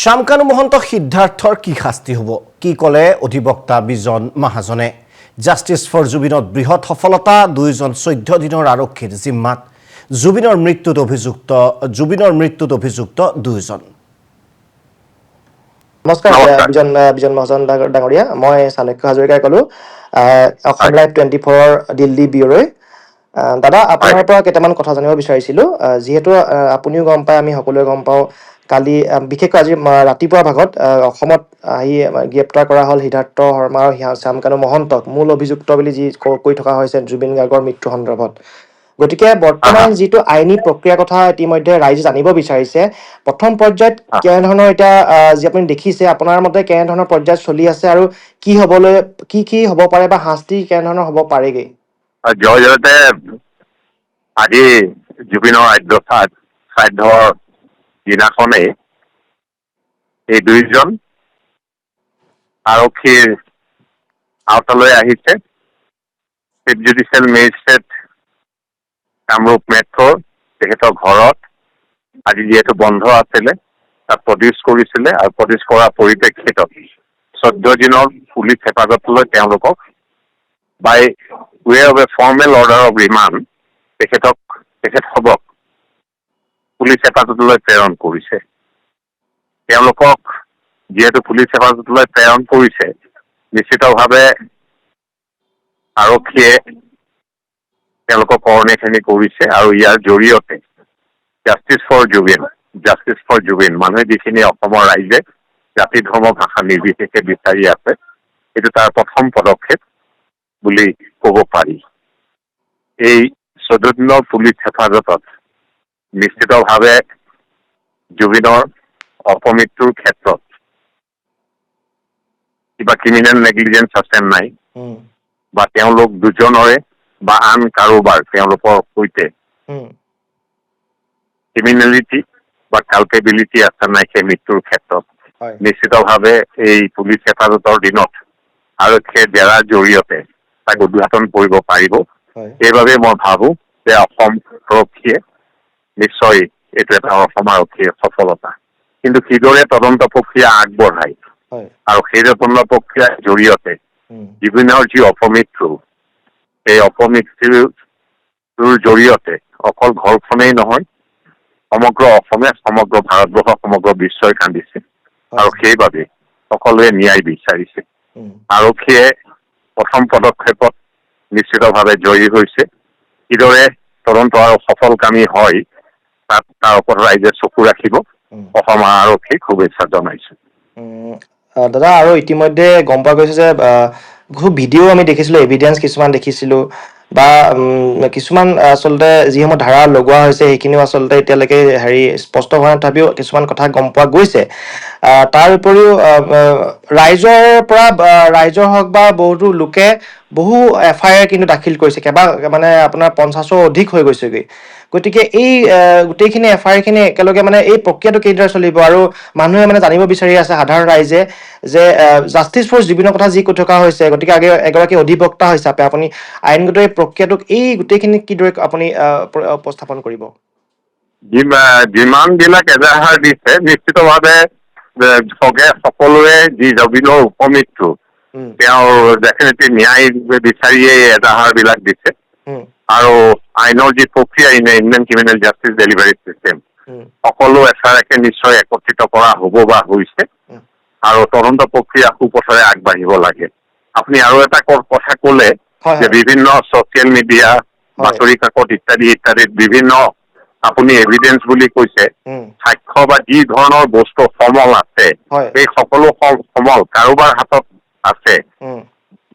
শ্যামকানু মহন্ত সিদ্ধাৰ্থৰ কি শাস্তি হ'ব? কি ক'লে অধিবক্তা বিজন মহাজনে? জাষ্টিছ ফৰ জুবিনত বৃহৎ সফলতা দুয়োজন চৈধ্য দিনৰ আৰক্ষীৰ জিম্মাত। জুবিনৰ মৃত্যুত অভিযুক্ত জুবিনৰ মৃত্যুত অভিযুক্ত দুয়োজন নমস্কাৰ নমস্কাৰ। বিজন বিজন মহাজন ডাঙ- ডাঙৰীয়া। মই চাণক্য হাজৰিকাই ক'লো আহ, অসম লাইভ টুৱেণ্টি ফ'ৰৰ দিল্লী ব্যুৰ'ই আহ, দাদা আপোনাৰ পৰা কেইটামান কথা জানিব বিচাৰিছিলোঁ। যিহেতু আপুনিও গম পায় আমি সকলোৱে গম পাওঁ কালি বিশেষকৈ আজি আহ, ৰাতিপুৱাৰ ভাগত অসমত আহি গ্ৰেপ্তাৰ কৰা হ'ল সিদ্ধাৰ্থ শৰ্মা আৰু শ্যাম- শ্যামকানু মহন্তক। মূল অভিযুক্ত বুলি যি ক- থকা হৈছে জুবিন গাৰ্গৰ মৃত্যু সন্দৰ্ভত। গতিকে বৰ্তমান যিটো আইনী প্ৰক্ৰিয়াৰ কথা ইতিমধ্যে ৰাইজে জানিব বিচাৰিছে প্ৰথম পৰ্যায়ত কেনেধৰণৰ এতিয়া যি আপুনি দেখিছে আপোনাৰ মতে কেনেধৰণৰ পৰ্যায়ত চলি আছে আৰু কি হবলৈ কি কি হ'ব পাৰে বা শাস্তি কেনেধৰণৰ হ'ব পাৰেগে? আৰু জয়জয়তে আজি জুবিনৰ আদ্য শ্ৰাদ্ধ দিনাখনেই এই দুইজন আৰক্ষীৰ আওতালৈ আহিছে। চিফ জুডিচিয়েল মেজিষ্ট্ৰেট কামৰূপ মেট্ৰ'ৰ তেখেতৰ ঘৰত আজি যিহেতু বন্ধ আছিলে, তাত প্ৰডিউচ কৰিছিলে আৰু প্ৰডিউচ কৰাৰ পৰিপ্ৰেক্ষিতত চৈধ্য দিনৰ পুলিচ হেফাজতলৈ তেওঁলোকক by way of a formal order of remand তেখেতক তেখেতসৱক পুলিচ হেফাজতলৈ প্ৰেৰণ কৰিছে তেওঁলোকক যিহেতু পুলিচ হেফাজতলৈ প্ৰেৰণ কৰিছে নিশ্চিতভাৱে আৰক্ষীয়ে তেওঁলোকক কৰণীখিনি কৰিছে আৰু ইয়াৰ জৰিয়তে justice for Zubeen justice for Zubeen মানুহে যিখিনি অসমৰ ৰাইজে জাতি, ধৰ্ম, ভাষা নিৰ্বিশেষে বিচাৰি আছে, এইটো তাৰ প্ৰথম পদক্ষেপ বুলি ক'ব পাৰি। এই চৈধ্য দিনৰ পুলিচ হেফাজতত নিশ্চিতভাৱে জুবিনৰ অপমৃত্যুৰ ক্ষেত্ৰত কিবা ক্ৰিমিনেল নেগলিজেঞ্চ আছে নাই? বা তেওঁলোক দুজনৰে বা আন কাৰোবাৰ তেওঁলোকৰ সৈতে ক্ৰিমিনেলিটি বা কাল্পেবিলিটি আছে নাই সেই মৃত্যুৰ ক্ষেত্ৰত? নিশ্চিতভাৱে এই পুলিচ হেফাজতৰ দিনত আৰক্ষীয়ে ডেৰাৰ জৰিয়তে তাক উদ্ঘাটন কৰিব পাৰিব। সেইবাবে মই ভাবো যে অসম আৰক্ষীয়ে নিশ্চয় এইটো এটা অসম আৰক্ষীৰ সফলতা। কিন্তু কিদৰে তদন্ত প্ৰক্ৰিয়া আগবঢ়ায় আৰু সেই তদন্ত প্ৰক্ৰিয়াৰ জৰিয়তে জুবিনৰ যি অপমৃত্যু সেই অপমৃত্যুৰ জৰিয়তে অকল ঘৰখনেই নহয় সমগ্ৰ অসমে সমগ্ৰ ভাৰতবৰ্ষ সমগ্ৰ বিশ্বই কান্দিছে। আৰু সেইবাবে সকলোৱে ন্যায় বিচাৰিছে। আৰক্ষীয়ে প্ৰথম পদক্ষেপত নিশ্চিতভাৱে জয়ী হৈছে। কিদৰে তদন্ত আৰু সফলকামী হয় তাত তাৰ ওপৰত ৰাইজে চকু ৰাখিব। অসম আৰক্ষীক শুভেচ্ছা জনাইছো। দাদা আৰু ইতিমধ্যে গম পোৱা গৈছে যে বহু ভিডিঅ' আমি দেখিছিলোঁ এভিডেন্স কিছুমান দেখিছিলোঁ বা কিছুমান আচলতে যিসমূহ ধাৰা লগোৱা হৈছে সেইখিনিও আচলতে এতিয়ালৈকে হেৰি স্পষ্ট হোৱা নাই তথাপিও কিছুমান কথা গম পোৱা গৈছে। তাৰ উপৰিও ৰাইজৰ পৰা ৰাইজৰ হওক বা বহুতো লোকে বহু এফ আই আৰ কিন্তু দাখিল কৰিছে কেইবা মানে আপোনাৰ পঞ্চাছৰ অধিক হৈ গৈছেগৈ। গতিকে এই গোটেইখিনি এফ আই আৰখিনি একেলগে মানে এই প্ৰক্ৰিয়াটো কেইদৰে চলিব আৰু মানুহে মানে জানিব বিচাৰি আছে সাধাৰণ ৰাইজে যে জাষ্টিছ ফৰ জুবিনৰ কথা যি কৈ থকা হৈছে, গতিকে আগে, এগৰাকী অধিবক্তা হিচাপে আপুনি আইনগত এই প্ৰক্ৰিয়াটোক এই গোটেইখিনি কিদৰে আপুনি উপস্থাপন কৰিব? যিমানবিলাক এজাহাৰ দিছে, নিশ্চিতভাৱে সগে সকলোৱে যি জবিনৰ উপমৃত্যু তেওঁৰ ডেফিনেটলি ন্যায় বিচাৰিয়ে এজাহাৰবিলাক দিছে। আৰু আইনৰ যি প্ৰক্ৰিয়া Indian criminal justice delivery system um, সকলো এফআইআৰকে নিশ্চয় একত্ৰিত কৰা হ'ব বা হৈছে। আৰু তদন্ত প্ৰক্ৰিয়া সুপথৰে আগবাঢ়িব লাগে। আপুনি আৰু এটা কথা ক'লে যে বিভিন্ন ছচিয়েল মিডিয়া বাতৰি কাকত ইত্যাদি ইত্যাদিত বিভিন্ন আপুনি এভিডেন্স বুলি কৈছে সাক্ষ্য বা যি ধৰণৰ বস্তু সমল আছে সেই সকলো সম- সমল কাৰোবাৰ হাতত আছে।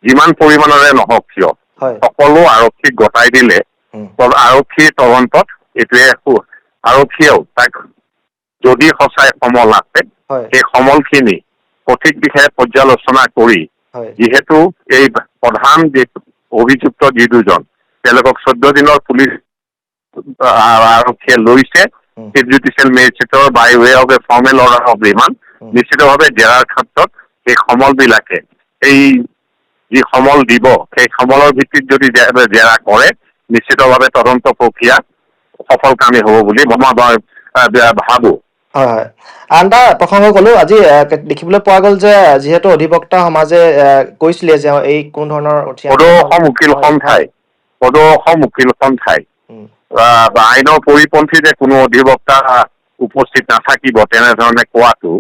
যিমান পৰিমাণৰে নহওক কিয় সকলো আৰক্ষীক গতাই দিলে আৰক্ষীৰ তদন্তত এইটোৱে আৰক্ষীয়েও তাক যদি সঁচাই সমল আছে সেই সমলখিনি সঠিক দিশে পৰ্যালোচনা কৰি যিহেতু এই প্ৰধান অভিযুক্ত যি দুজন তেওঁলোকক চৈধ্য দিনৰ পুলিচ আৰক্ষীয়ে লৈছে chief judicial মেজিষ্ট্ৰেটৰ by way of a formal order of remand. নিশ্চিতভাৱে জেৰাৰ ক্ষেত্ৰত সেই সমলবিলাকে এই যি সমল দিব সেই সমলৰ ভিত্তিত যদি জেৰা কৰে নিশ্চিতভাৱে তদন্ত প্ৰক্ৰিয়া সফলকামী হ'ব বুলি মই ভাবো হয় হয়। আন এটা প্ৰসংগ ক'লো আজি দেখিবলৈ পোৱা গ'ল যে যিহেতু অধিবক্তা সমাজে কৈছিলে যে এই কোনো ধৰণৰ সদৌ অসম উকিল সন্থাই সদৌ অসম উকিল সন্থাই আইনৰ পৰিপন্থী যে কোনো অধিবক্তা উপস্থিত নাথাকিব তেনেধৰণে কোৱাটো।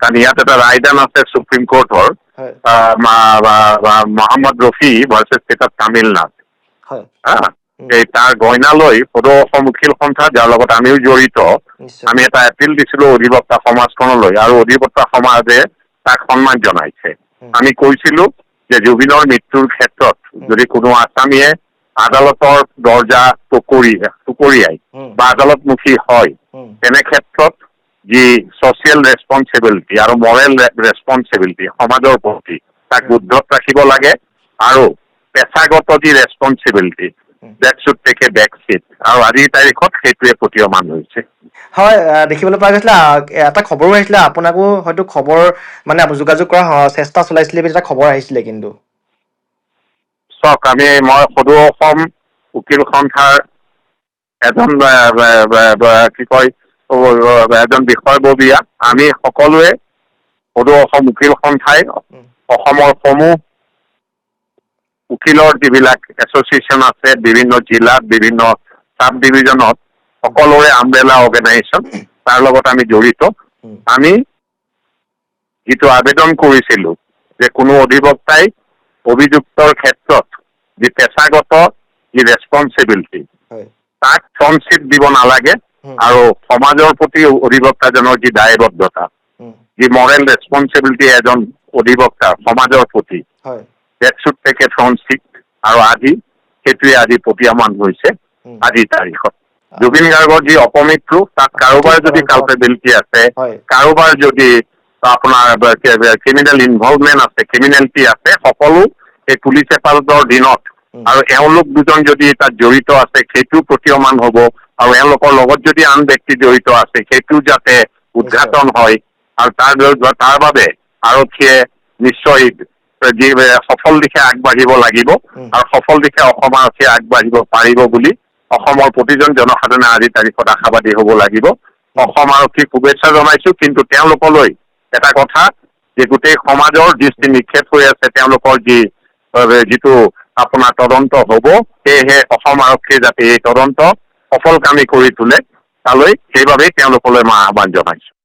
কাৰণ ইয়াত এটা ৰায়দান আছে supreme কোৰ্টৰ Mohammad Rafi versus state of Tamil Nadu এই তাৰ গইনালৈ সদৌ অসম উকিল সন্থা যাৰ লগত আমিও জড়িত আমি এটা এপিল দিছিলো অধিবক্তা সমাজখনলৈ আৰু অধিবক্তা সমাজে তাক সন্মান জনাইছে। আমি কৈছিলো যে জুবিনৰ মৃত্যুৰ ক্ষেত্ৰত যদি কোনো আসামীয়ে আদালতৰ দৰ্জা টকৰি টুকৰিয়াই। বা আদালতমুখী হয়। তেনে ক্ষেত্ৰত যি ছচিয়েল ৰেচপনচিবিলিটি আৰু মৰেল ৰেচপনচিবিলিটি সমাজৰ প্ৰতি তাক উদ্ধত ৰাখিব লাগে আৰু পেছাগত যি responsibility that should take a back seat আৰু আজিৰ তাৰিখত সেইটোৱে প্ৰতীয়মান হৈছে। হয় দেখিবলৈ পোৱা গৈছিলে এটা খবৰো আহিছিলে আপোনাকো হয়তো খবৰ মানে যোগাযোগ কৰাৰ হ- চেষ্টা চলাইছিলে বুলি এটা খবৰ আহিছিলে কিন্তু। চাওক আমি মই সদৌ অসম উকিল সন্থাৰ এজন কি কয় এজন বিষয়ববীয়া। আমি সকলোৱে সদৌ অসম উকিল সন্থাই অসমৰ সমূহ উকিলৰ যিবিলাক এছ'চিয়েশ্যন আছে বিভিন্ন জিলাত বিভিন্ন চাব ডিভিজনত সকলোৰে আমব্ৰেলা অৰ্গেনাইজেশ্যন তাৰ লগত আমি জড়িত। আমি যিটো আবেদন কৰিছিলো যে কোনো অধিবক্তাই অভিযুক্তৰ ক্ষেত্ৰত যি পেছাগত যি ৰেচপনচিবিলিটি তাক ফ্ৰণ্টশ্বিপ দিব নালাগে আৰু সমাজৰ প্ৰতি অধিবক্তাজনৰ যি দায়বদ্ধতা যি মৰেল ৰেচপনচিবিলিটি এজন অধিবক্তাৰ সমাজৰ প্ৰতি that should take a front seat আৰু আজি সেইটোৱে আজি প্ৰতীয়মান হৈছে আজিৰ তাৰিখত। জুবিন গাৰ্গৰ যি অপমৃত্যু তাত কাৰোবাৰ যদি কালপেবিলিটি আছে কাৰোবাৰ যদি আপোনাৰ ক্ৰিমিনেল ইনভলভমেণ্ট আছে ক্ৰিমিনেলিটি আছে সকলো এই পুলিচ হেফাজতৰ দিনত। আৰু এওঁলোক দুজন যদি তাত জড়িত আছে সেইটো প্ৰতীয়মান হ'ব। আৰু এওঁলোকৰ লগত যদি আন ব্যক্তি জড়িত আছে সেইটো যাতে উদঘাটন হয়। আৰু তাৰ তাৰ বাবে আৰক্ষীয়ে নিশ্চয় সফল দিশে আগবাঢ়িব লাগিব। আৰু সফল দিশে অসম আৰক্ষীয়ে আগবাঢ়িব পাৰিব বুলি অসমৰ প্ৰতিজন জনসাধাৰণে আজিৰ তাৰিখত আশাবাদী হ'ব লাগিব। অসম আৰক্ষীক শুভেচ্ছা জনাইছো কিন্তু তেওঁলোকলৈ এটা কথা যে গোটেই সমাজৰ দৃষ্টি নিক্ষেপ হৈ আছে, তেওঁলোকৰ যি যিটো আপোনাৰ তদন্ত হ'ব, সেয়েহে অসম আৰক্ষীয়ে যাতে এই তদন্ত সফলকামী কৰি তোলে, তালৈ সেইবাবেই তেওঁলোকলৈ মই আহ্বান জনাইছো।